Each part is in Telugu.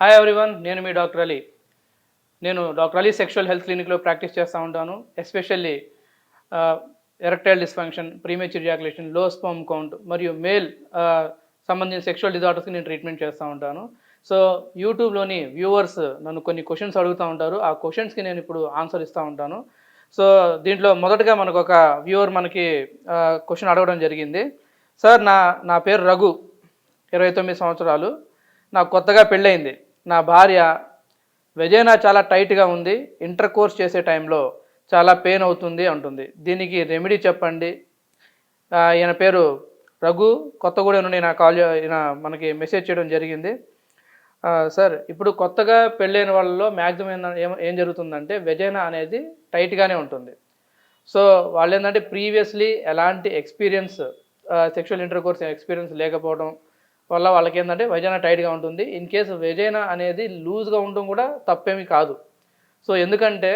హాయ్ ఎవ్రీవన్ నేను మీ డాక్టర్ అలీ. నేను డాక్టర్ అలీ సెక్షువల్ హెల్త్ క్లినిక్లో ప్రాక్టీస్ చేస్తూ ఉంటాను. ఎస్పెషల్లీ ఎరక్టైల్ డిస్ఫంక్షన్ ప్రీమేచర్ జాకులేషన్లో స్పర్మ్ కౌంట్ మరియు మేల్ సంబంధించిన సెక్షువల్ డిజార్డర్స్కి నేను ట్రీట్మెంట్ చేస్తూ ఉంటాను. సో యూట్యూబ్లోని వ్యూవర్స్ నన్ను కొన్ని క్వశ్చన్స్ అడుగుతూ ఉంటారు. ఆ క్వశ్చన్స్కి నేను ఇప్పుడు ఆన్సర్ ఇస్తూ ఉంటాను. సో దీంట్లో మొదటగా మనకు ఒక వ్యూవర్ మనకి క్వశ్చన్ అడగడం జరిగింది. సార్ నా నా పేరు రఘు. ఇరవై తొమ్మిది సంవత్సరాలు. నాకు కొత్తగా పెళ్ళయింది. నా భార్య వెజైనా చాలా టైట్గా ఉంది. ఇంటర్ కోర్స్ చేసే టైంలో చాలా పెయిన్ అవుతుంది అంటుంది. దీనికి రెమెడీ చెప్పండి. ఈయన పేరు రఘు. కొత్తగూడెం నుండి నా కాల్ ఈయన మనకి మెసేజ్ చేయడం జరిగింది. సార్ ఇప్పుడు కొత్తగా పెళ్ళైన వాళ్ళలో మ్యాక్సిమం ఏం ఏం జరుగుతుందంటే వెజైనా అనేది టైట్గానే ఉంటుంది. సో వాళ్ళు ఏంటంటే ప్రీవియస్లీ ఎలాంటి experience sexual intercourse experience లేకపోవడం వల్ల వాళ్ళకి ఏంటంటే వెజైనా టైట్గా ఉంటుంది. ఇన్ కేసు వెజైనా అనేది లూజ్గా ఉండడం కూడా తప్పేమీ కాదు. సో ఎందుకంటే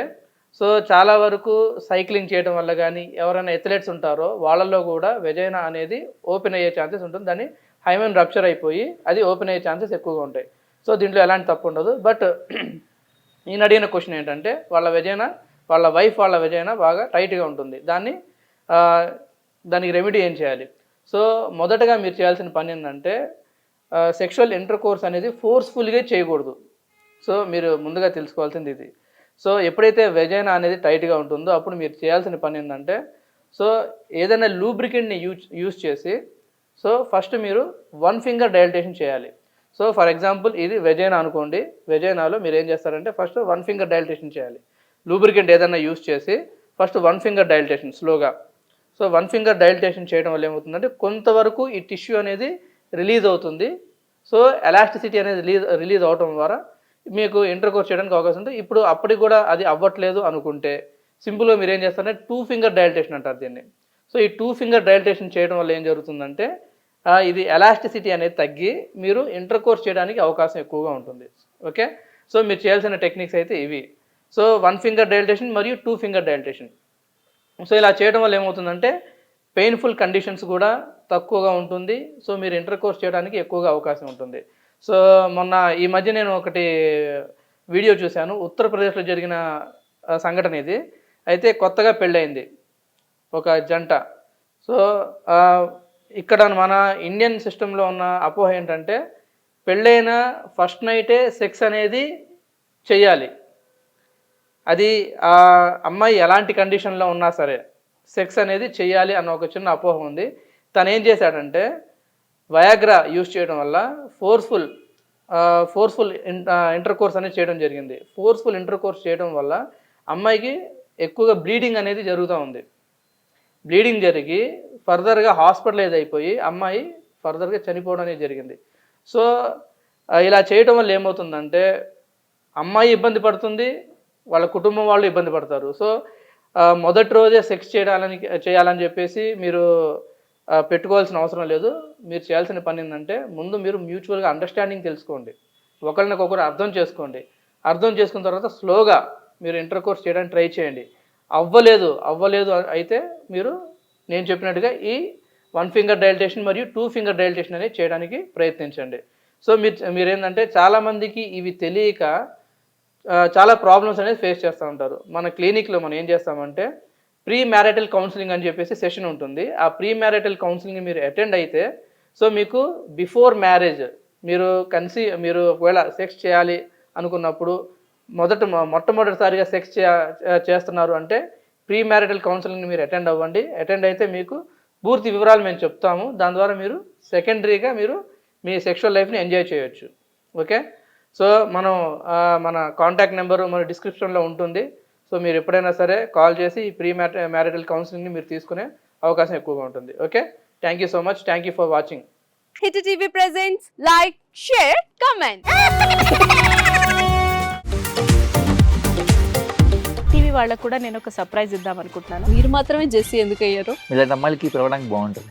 సో చాలా వరకు సైక్లింగ్ చేయడం వల్ల కానీ ఎవరైనా ఎథ్లెట్స్ ఉంటారో వాళ్ళల్లో కూడా వెజైనా అనేది ఓపెన్ అయ్యే ఛాన్సెస్ ఉంటుంది. దాన్ని హైమెన్ రప్చర్ అయిపోయి అది ఓపెన్ అయ్యే ఛాన్సెస్ ఎక్కువగా ఉంటాయి. సో దీంట్లో ఎలాంటి తప్పు ఉండదు. బట్ నేను అడిగిన క్వశ్చన్ ఏంటంటే వాళ్ళ వెజైనా వాళ్ళ వైఫ్ వాళ్ళ వెజైనా బాగా టైట్గా ఉంటుంది. దాన్ని దానికి రెమెడీ ఏం చేయాలి? సో మొదటగా మీరు చేయాల్సిన పని ఏంటంటే సెక్షువల్ ఇంటర్ కోర్స్ అనేది ఫోర్స్ఫుల్గా చేయకూడదు. సో మీరు ముందుగా తెలుసుకోవాల్సింది ఇది. సో ఎప్పుడైతే వెజైనా అనేది టైట్గా ఉంటుందో అప్పుడు మీరు చేయాల్సిన పని ఏంటంటే సో ఏదైనా లూబ్రికెంట్ని యూజ్ యూజ్ చేసి సో ఫస్ట్ మీరు వన్ ఫింగర్ డైల్టేషన్ చేయాలి. సో ఫర్ ఎగ్జాంపుల్ ఇది వెజైనా అనుకోండి వెజైనాలో మీరు ఏం చేస్తారంటే ఫస్ట్ వన్ ఫింగర్ డైల్టేషన్ చేయాలి. లూబ్రికెంట్ ఏదైనా యూజ్ చేసి ఫస్ట్ వన్ ఫింగర్ డైల్టేషన్ స్లోగా సో వన్ ఫింగర్ డైల్టేషన్ చేయడం వల్ల ఏమవుతుందంటే కొంతవరకు ఈ టిష్యూ అనేది రిలీజ్ అవుతుంది. సో ఎలాస్టిసిటీ అనేది రిలీజ్ రిలీజ్ అవడం ద్వారా మీకు ఇంటర్ కోర్స్ చేయడానికి అవకాశం ఉంది. ఇప్పుడు అప్పటికి కూడా అది అవ్వట్లేదు అనుకుంటే సింపుల్గా మీరు ఏం చేస్తారంటే టూ ఫింగర్ డైల్టేషన్ అంటారు దీన్ని. సో ఈ టూ ఫింగర్ డైల్టేషన్ చేయడం వల్ల ఏం జరుగుతుందంటే ఇది ఎలాస్టిసిటీ అనేది తగ్గి మీరు ఇంటర్ కోర్స్ చేయడానికి అవకాశం ఎక్కువగా ఉంటుంది. ఓకే? సో మీరు చేయాల్సిన టెక్నిక్స్ అయితే ఇవి. సో వన్ ఫింగర్ డైల్టేషన్ మరియు టూ ఫింగర్ డైల్టేషన్. సో ఇలా చేయడం వల్ల ఏమవుతుందంటే పెయిన్ఫుల్ కండిషన్స్ కూడా తక్కువగా ఉంటుంది. సో మీరు ఇంటర్ కోర్స్ చేయడానికి ఎక్కువగా అవకాశం ఉంటుంది. సో మొన్న ఈ మధ్య నేను ఒకటి వీడియో చూశాను. ఉత్తరప్రదేశ్లో జరిగిన సంఘటన ఇది. అయితే కొత్తగా పెళ్ళయింది ఒక జంట. సో ఇక్కడ మన ఇండియన్ సిస్టంలో ఉన్న అపోహ ఏంటంటే పెళ్ళైన ఫస్ట్ నైటే సెక్స్ అనేది చెయ్యాలి. అది ఆ అమ్మాయి ఎలాంటి కండిషన్లో ఉన్నా సరే సెక్స్ అనేది చేయాలి అన్న ఒక చిన్న అపోహ ఉంది. తను ఏం చేశాడంటే వయాగ్రా యూజ్ చేయడం వల్ల ఫోర్స్ఫుల్ ఫోర్స్ఫుల్ ఇంటర్ కోర్స్ అనేది చేయడం జరిగింది. ఫోర్స్ఫుల్ ఇంటర్ కోర్స్ చేయడం వల్ల అమ్మాయికి ఎక్కువగా బ్లీడింగ్ అనేది జరుగుతూ ఉంది. బ్లీడింగ్ జరిగి ఫర్దర్గా హాస్పిటలైజ్ అయిపోయి అమ్మాయి ఫర్దర్గా చనిపోవడం అనేది జరిగింది. సో ఇలా చేయడం వల్ల ఏమవుతుందంటే అమ్మాయి ఇబ్బంది పడుతుంది వాళ్ళ కుటుంబం వాళ్ళు ఇబ్బంది పడతారు. సో మొదటి రోజే సెక్స్ చేయాలని చేయాలని చెప్పేసి మీరు పెట్టుకోవాల్సిన అవసరం లేదు. మీరు చేయాల్సిన పని ఏంటంటే ముందు మీరు మ్యూచువల్గా అండర్స్టాండింగ్ తెలుసుకోండి. ఒకరినొకరు అర్థం చేసుకోండి. అర్థం చేసుకున్న తర్వాత స్లోగా మీరు ఇంటర్ కోర్స్ చేయడానికి ట్రై చేయండి. అవ్వలేదు అవ్వలేదు అయితే మీరు నేను చెప్పినట్టుగా ఈ వన్ ఫింగర్ డైల్టేషన్ మరియు టూ ఫింగర్ డైల్టేషన్ అనేది చేయడానికి ప్రయత్నించండి. సో మీరు మీరేంటంటే చాలామందికి ఇవి తెలియక చాలా ప్రాబ్లమ్స్ అనేది ఫేస్ చేస్తూ ఉంటారు. మన క్లినిక్లో మనం ఏం చేస్తామంటే ప్రీ మ్యారిటల్ కౌన్సిలింగ్ అని చెప్పేసి సెషన్ ఉంటుంది. ఆ ప్రీ మ్యారిటల్ కౌన్సిలింగ్ మీరు అటెండ్ అయితే సో మీకు బిఫోర్ మ్యారేజ్ మీరు కన్సీ మీరు ఒకవేళ సెక్స్ చేయాలి అనుకున్నప్పుడు మొదట మొ- మొట్టమొదటిసారిగా సెక్స్ చేస్తున్నారు అంటే ప్రీ మ్యారిటల్ కౌన్సిలింగ్ మీరు అటెండ్ అవ్వండి. అటెండ్ అయితే మీకు పూర్తి వివరాలు మేము చెప్తాము. దాని ద్వారా మీరు సెకండరీగా మీరు మీ సెక్షువల్ లైఫ్ని ఎంజాయ్ చేయొచ్చు. ఓకే సో మనం మన కాంటాక్ట్ నెంబరు మన డిస్క్రిప్షన్లో ఉంటుంది. సో మీరు ఎప్పుడైనా సరే కాల్ చేసి ఈ ప్రీ మ్యాట మ్యారిటల్ కౌన్సిలింగ్ని మీరు తీసుకునే అవకాశం ఎక్కువగా ఉంటుంది. Okay thank you so much thank you for watching Hit TV presents like share comment TV వాళ్ళకు కూడా నేను ఒక సర్ప్రైజ్ ఇద్దాం అనుకుంటున్నాను. మీరు మాత్రమే జెస్సీ ఎందుకు అయ్యారు ఇలాంటి అమ్మాయిలకి పిలవడానికి బాగుంటుంది.